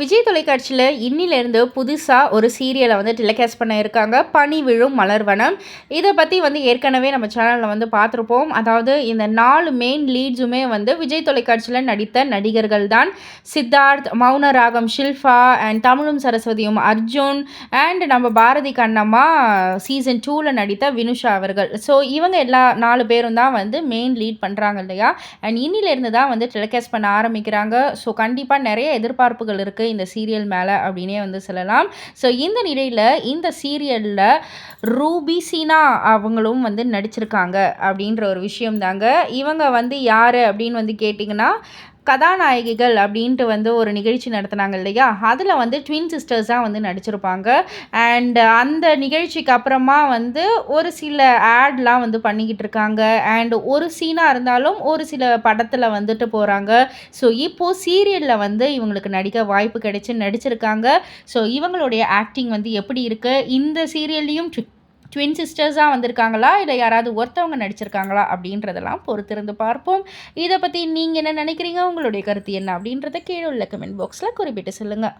விஜய் தொலைக்காட்சியில் இன்னிலேருந்து புதுசாக ஒரு சீரியலை வந்து டெலிகாஸ்ட் பண்ண இருக்காங்க. பனி விழும் மலர்வனம் இதை பற்றி வந்து ஏற்கனவே நம்ம சேனலில் வந்து பார்த்துருப்போம். அதாவது இந்த நாலு மெயின் லீட்ஸுமே வந்து விஜய் தொலைக்காட்சியில் நடித்த நடிகர்கள் தான். சித்தார்த் மௌன ராகம் ஷில்ஃபா அண்ட் தமிழும் சரஸ்வதியும் அர்ஜுன் அண்ட் நம்ம பாரதி கண்ணம்மா சீசன் டூவில் நடித்த வினுஷா அவர்கள். ஸோ இவங்க எல்லா நாலு பேரும் தான் வந்து மெயின் லீட் பண்ணுறாங்க இல்லையா? அண்ட் இன்னிலேருந்து தான் வந்து டெலிகாஸ்ட் பண்ண ஆரம்பிக்கிறாங்க. ஸோ கண்டிப்பாக நிறைய எதிர்பார்ப்புகள் இருக்குது இந்த சீரியல் மேலே அப்படின்னே வந்து சொல்லலாம். ஸோ இந்த நிலையில் இந்த சீரியலில் ரூபி சீனா அவங்களும் வந்து நடிச்சிருக்காங்க அப்படின்ற ஒரு விஷயம் தாங்க. இவங்க வந்து யார் அப்படின்னு வந்து கேட்டிங்கன்னா கதாநாயகிகள் அப்படின்ட்டு வந்து ஒரு நிகழ்ச்சி நடத்தினாங்க இல்லையா? அதில் வந்து ட்வின் சிஸ்டர்ஸாக வந்து நடிச்சிருப்பாங்க. அண்ட் அந்த நிகழ்ச்சிக்கு அப்புறமா வந்து ஒரு சில ஆட்லாம் வந்து பண்ணிக்கிட்டு இருக்காங்க. அண்ட் ஒரு சீனாக இருந்தாலும் ஒரு சில படத்தில் வந்துட்டு போகிறாங்க ஸோ இப்போது சீரியலில் வந்து இவங்களுக்கு நடிக்க வாய்ப்பு கிடைச்சி நடிச்சிருக்காங்க. ஸோ இவங்களுடைய ஆக்டிங் வந்து எப்படி இருக்குது இந்த சீரியல்லையும் ட்வின் சிஸ்டர்ஸாக வந்திருக்காங்களா? இல்லை யாராவது ஒருத்தவங்க நடிச்சிருக்காங்களா? அப்படின்றதெல்லாம் பொறுத்திருந்து பார்ப்போம். இதை பற்றி நீங்கள் என்ன நினைக்கிறீங்க? உங்களுடைய கருத்து என்ன? அப்படின்றத கீழே உள்ள கமெண்ட் பாக்ஸில் குறிப்பிட்டு சொல்லுங்கள்